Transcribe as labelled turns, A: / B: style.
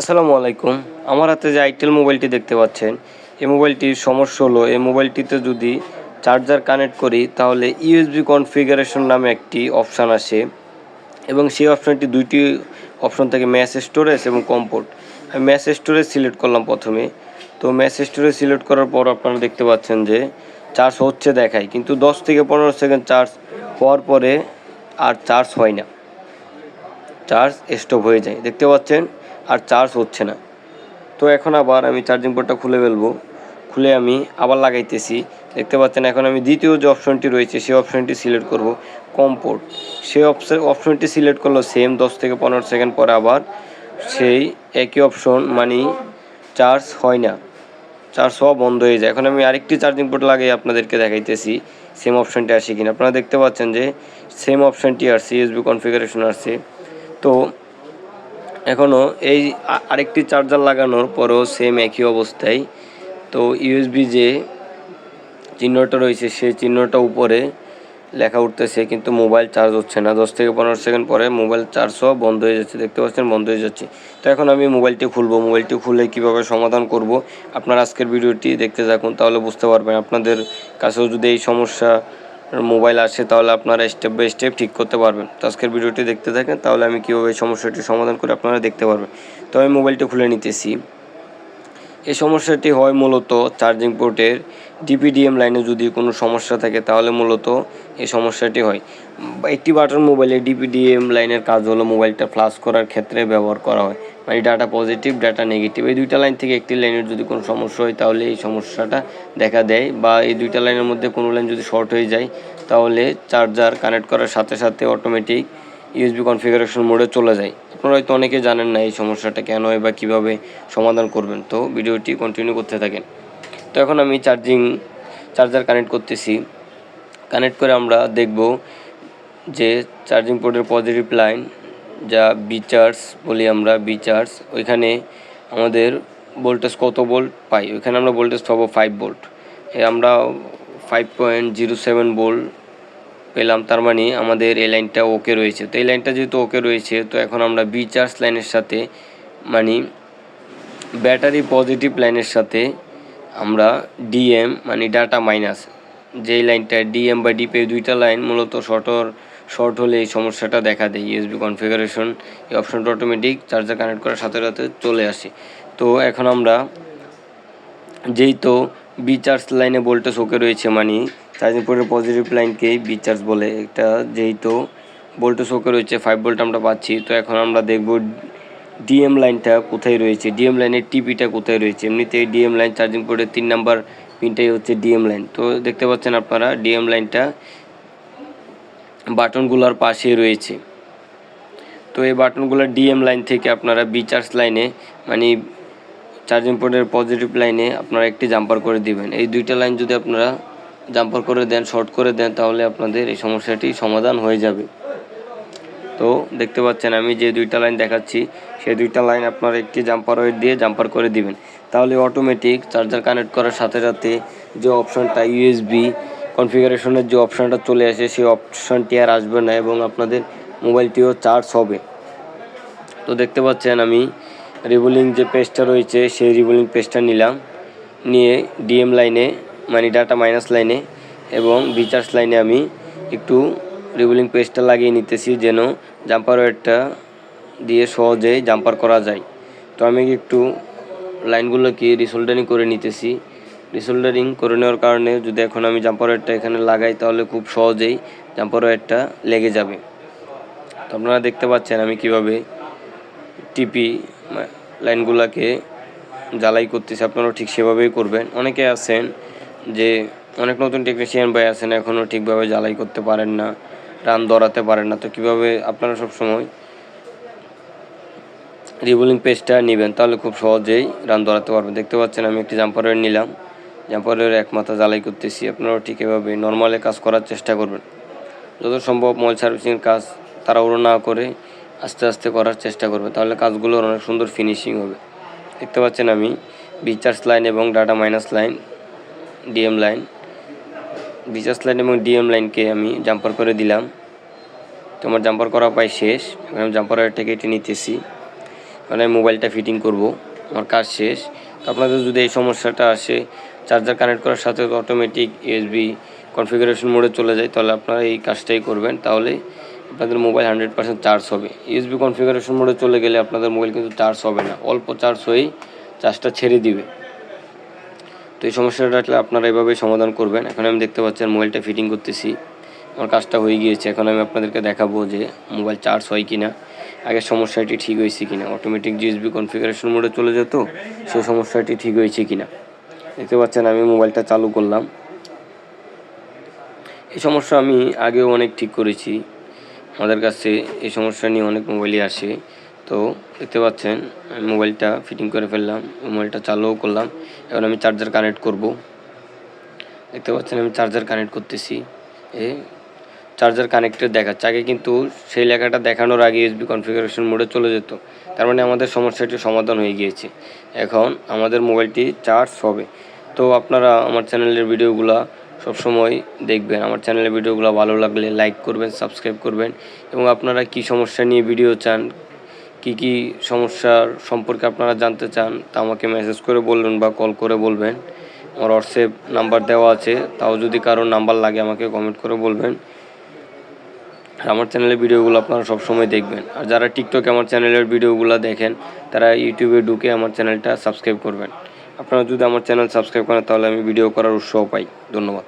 A: আসসালামু আলাইকুম। আমার হাতে যে আইটেল মোবাইলটি দেখতে পাচ্ছেন এই মোবাইলটির সমস্যা হলো এই মোবাইলটিতে যদি চার্জার কানেক্ট করি, তাহলে ইউএসবি কনফিগারেশন নামে একটি অপশান আসে এবং সেই অপশানটি দুইটি অপশন থেকে ম্যাস স্টোরেজ এবং কম্পোর্ট আমি ম্যাস স্টোরেজ সিলেক্ট করলাম প্রথমে। তো ম্যাস স্টোরেজ সিলেক্ট করার পর আপনারা দেখতে পাচ্ছেন যে চার্জ হচ্ছে দেখায়, কিন্তু দশ থেকে পনেরো সেকেন্ড চার্জ হওয়ার পরে আর চার্জ হয় না। চার্জ স্টপ হয়ে যায়। দেখতে পাচ্ছেন? আর চার্জ হচ্ছে না। তো এখন আবার আমি চার্জিং পোর্টটা খুলে ফেলব। খুলে আমি আবার লাগাইতেছি। দেখতে পাচ্ছেন এখন আমি দ্বিতীয় যে অপশনটি রয়েছে, সেই অপশনটি সিলেক্ট করব। কম পোর্ট সেই অপশন অপশনটি সিলেক্ট করল সেম দশ থেকে পনেরো সেকেন্ড পরে আবার সেই একই অপশন মানে চার্জ হয় না। চার্জ হওয়া বন্ধ হয়ে যায়। এখন আমি আরেকটি চার্জিং পোর্ট লাগিয়ে আপনাদেরকে দেখাইতেছি। সেম অপশনটি আসে কিনা। আপনারা দেখতে পাচ্ছেন যে সেম অপশনটি আসছে ইউএসবি কনফিগারেশন আসছে। তো এখনও এই আরেকটি চার্জার লাগানোর পরেও সেম একই অবস্থায়। তো ইউএসবি যে চিহ্নটা রয়েছে সেই চিহ্নটা উপরে লেখা উঠতেছে, কিন্তু মোবাইল চার্জ হচ্ছে না। দশ থেকে পনেরো সেকেন্ড পরে মোবাইল চার্জ হওয়া বন্ধ হয়ে যাচ্ছে। দেখতে পাচ্ছেন, বন্ধ হয়ে যাচ্ছে। তো এখন আমি মোবাইলটি খুলবো। মোবাইলটি খুলে কীভাবে সমাধান করব? আপনার আজকের ভিডিওটি দেখতে থাকুন, তাহলে বুঝতে পারবেন। আপনাদের কাছেও যদি এই সমস্যা মোবাইল আসে, তাহলে আপনারা স্টেপ বাই স্টেপ ঠিক করতে পারবেন। তো আজকের ভিডিওটি দেখতে থাকেন, তাহলে আমি কীভাবে এই সমস্যাটি সমাধান করে আপনারা দেখতে পারবেন। তো আমি মোবাইলটি খুলে নিতেছি। এই সমস্যাটি হয় মূলত চার্জিং পোর্টের ডিপিডিএম লাইনে যদি কোনো সমস্যা থাকে, তাহলে মূলত এই সমস্যাটি হয়। একটি বাটন মোবাইলে ডিপিডিএম লাইনের কাজ হলো মোবাইলটা ফ্লাশ করার ক্ষেত্রে ব্যবহার করা হয়। মানে ডাটা পজিটিভ ডাটা নেগেটিভ এই দুইটা লাইন থেকে একটি লাইনের যদি কোনো সমস্যা হয়, তাহলে এই সমস্যাটা দেখা দেয়। বা এই দুইটা লাইনের মধ্যে কোনো লাইন যদি শর্ট হয়ে যায়, তাহলে চার্জার কানেক্ট করার সাথে সাথে অটোমেটিক ইউএসবি কনফিগারেশন মোডে চলে যায়। আপনারা হয়তো অনেকে জানেন না এই সমস্যাটা কেন হয় বা কীভাবে সমাধান করবেন। তো ভিডিওটি কন্টিনিউ করতে থাকেন। তো এখন আমি চার্জিং চার্জার কানেক্ট করতেছি। কানেক্ট করে আমরা দেখব যে চার্জিং পোর্টের পজিটিভ লাইন যা বিচার্স বলি আমরা বিচার্স ওইখানে আমাদের ভোল্টেজ কত ভোল্ট পাই? ওইখানে আমরা ভোল্টেজ পাবো ফাইভ ভোল্ট এ আমরা five point zero seven volt পেলাম, তার মানে আমাদের এই লাইনটা ওকে রয়েছে। তো এই লাইনটা যেহেতু ওকে রয়েছে, তো এখন আমরা বি চার্জ লাইনের সাথে মানে ব্যাটারি পজিটিভ লাইনের সাথে আমরা ডিএম মানে ডাটা মাইনাস যেই লাইনটা ডিএম বা ডিপে দুইটা লাইন মূলত শর্টর শর্ট হলে এই সমস্যাটা দেখা দেয়। ইউএসবি কনফিগারেশন এই অপশনটা অটোমেটিক চার্জার কানেক্ট করার সাথে সাথে চলে আসে। তো এখন আমরা যেই তো বি চার্জ লাইনে ভোল্টেজ ওকে রয়েছে মানে চার্জিং পোর্টের পজিটিভ লাইনকেই বি চার্জ বলে এটা যেই তো ভোল্টেজ ওকে রয়েছে ফাইভ ভোল্ট আমরা পাচ্ছি। তো এখন আমরা দেখব ডিএম লাইনটা কোথায় রয়েছে? ডিএম লাইনের টিপিটা কোথায় রয়েছে? এমনিতে ডিএম লাইন চার্জিং পোর্টের তিন নাম্বার পিনটাই হচ্ছে ডিএম লাইন তো দেখতে পাচ্ছেন আপনারা ডিএম লাইনটা বাটনগুলোর পাশে রয়েছে। তো এই বাটনগুলোর ডিএম লাইন থেকে আপনারা বি চার্জ লাইনে মানে চার্জিং পোর্টের পজিটিভ লাইনে আপনারা একটি জাম্পার করে দিবেন। এই দুইটা লাইন যদি আপনারা জাম্পার করে দেন, শর্ট করে দেন, তাহলে আপনাদের এই সমস্যাটি সমাধান হয়ে যাবে। তো দেখতে পাচ্ছেন, আমি যে দুইটা লাইন দেখাচ্ছি, সেই দুইটা লাইন আপনারা একটি জাম্পার ওয়েট দিয়ে জাম্পার করে দিবেন। তাহলে অটোমেটিক চার্জার কানেক্ট করার সাথে সাথে যে অপশনটা ইউএসবি কনফিগারেশনের যে অপশনটা চলে আসে, সেই অপশনটি আর আসবে না এবং আপনাদের মোবাইলটিও চার্জ হবে। তো দেখতে পাচ্ছেন আমি রিভলিং যে পেজটা রয়েছে, সেই রিভলিং পেজটা নিলাম। নিয়ে ডিএম লাইনে মানে ডাটা মাইনাস লাইনে এবং রিচার্জ লাইনে আমি একটু রিভলিং পেজটা লাগিয়ে নিতেছি যেন জাম্পার ওয়েটটা দিয়ে সহজেই জাম্পার করা যায়। তো আমি একটু লাইনগুলোকে রিসোল্ডারিং করে নিতেছি। রিসোল্ডারিং করে নেওয়ার কারণে যদি এখন আমি জাম্পার ওয়েটটা এখানে লাগাই, তাহলে খুব সহজেই জাম্পার ওয়েটটা লেগে যাবে। তো আপনারা দেখতে পাচ্ছেন আমি কীভাবে টিপি লাইনগুলোকে জ্বালাই করতেছি। আপনারাও ঠিক সেভাবেই করবেন। অনেকে আছেন যে অনেক নতুন টেকনিশিয়ান ভাই আছেন এখনও ঠিকভাবে জ্বালাই করতে পারেন না, রান ধরাতে পারেন না। তো কীভাবে আপনারা সব সময় রিভলিং পেজটা নেবেন, তাহলে খুব সহজেই রান ধরাতে পারবেন। দেখতে পাচ্ছেন আমি একটি জাম্পারের নিলাম। জাম্পারের এক মাথা জ্বালাই করতেছি। আপনারাও ঠিক এভাবে নর্মালে কাজ করার চেষ্টা করবেন। যত সম্ভব মোবাইল সার্ভিসিংয়ের কাজ তারা তাড়াহুড়ো না করে আস্তে আস্তে করার চেষ্টা করবে তাহলে কাজগুলোর অনেক সুন্দর ফিনিশিং হবে। দেখতে পাচ্ছেন আমি বিচার্জ লাইন এবং data minus line DM line B charge line এবং ডিএম লাইনকে আমি জাম্পার করে দিলাম। তো আমার জাম্পার করা প্রায় শেষ। আমি জাম্পার থেকে এটি নিতেছি। মানে মোবাইলটা ফিটিং করব। আমার কাজ শেষ। তো আপনাদের যদি এই সমস্যাটা আসে চার্জার কানেক্ট করার সাথে অটোমেটিক ইউএসবি কনফিগারেশন মোডে চলে যায়, তাহলে আপনারা এই কাজটাই করবেন। তাহলে আপনাদের মোবাইল হান্ড্রেড পার্সেন্ট চার্জ হবে। ইউএসবি কনফিগারেশন মোডে চলে গেলে আপনাদের মোবাইল কিন্তু চার্জ হবে না। অল্প চার্জ হয়েই চার্জটা ছেড়ে দিবে। তো এই সমস্যাটা আসলে আপনারা এভাবেই সমাধান করবেন। এখন আমি দেখতে পাচ্ছেন মোবাইলটা ফিটিং করতেছি। আমার কাজটা হয়ে গিয়েছে। এখন আমি আপনাদেরকে দেখাবো যে মোবাইল চার্জ হয় কি না আগের সমস্যাটি ঠিক হয়েছে কি না অটোমেটিক জিএসবি কনফিগারেশন মোডে চলে যেত, সেই সমস্যাটি ঠিক হয়েছে কি না দেখতে পাচ্ছেন, আমি মোবাইলটা চালু করলাম। এই সমস্যা আমি আগেও অনেক ঠিক করেছি। আমাদের কাছে এই সমস্যা নিয়ে অনেক মোবাইলই আসে। তো দেখতে পাচ্ছেন, আমি মোবাইলটা ফিটিং করে ফেললাম মোবাইলটা চালুও করলাম। এখন আমি চার্জার কানেক্ট করব। দেখতে পাচ্ছেন, আমি চার্জার কানেক্ট করতেছি। এ চার্জার কানেক্টেড দেখাচ্ছে। আগে কিন্তু সেই লেখাটা দেখানোর আগে ইউএসবি কনফিগারেশন মোডে চলে যেত। তার মানে আমাদের সমস্যাটি সমাধান হয়ে গিয়েছে। এখন আমাদের মোবাইলটি চার্জ হবে। তো আপনারা আমার চ্যানেলের ভিডিওগুলো সবসময় দেখবেন। আমার চ্যানেলের ভিডিওগুলো ভালো লাগলে লাইক করবেন, সাবস্ক্রাইব করবেন এবং আপনারা কি সমস্যা নিয়ে ভিডিও চান, কি কি সমস্যার সম্পর্কে আপনারা জানতে চান তা আমাকে মেসেজ করে বলবেন বা কল করে বলবেন। আমার হোয়াটসঅ্যাপ নাম্বার দেওয়া আছে। তাও যদি কারও নাম্বার লাগে আমাকে কমেন্ট করে বলবেন। আর আমার চ্যানেলের ভিডিওগুলো আপনারা সব সময় দেখবেন। আর যারা টিকটকে আমার চ্যানেলের ভিডিওগুলো দেখেন, তারা ইউটিউবে ঢুকে আমার চ্যানেলটা সাবস্ক্রাইব করবেন। আপনারা যদি আমার চ্যানেল সাবস্ক্রাইব করেন, তাহলে আমি ভিডিও করার উৎসাহ পাই। ধন্যবাদ।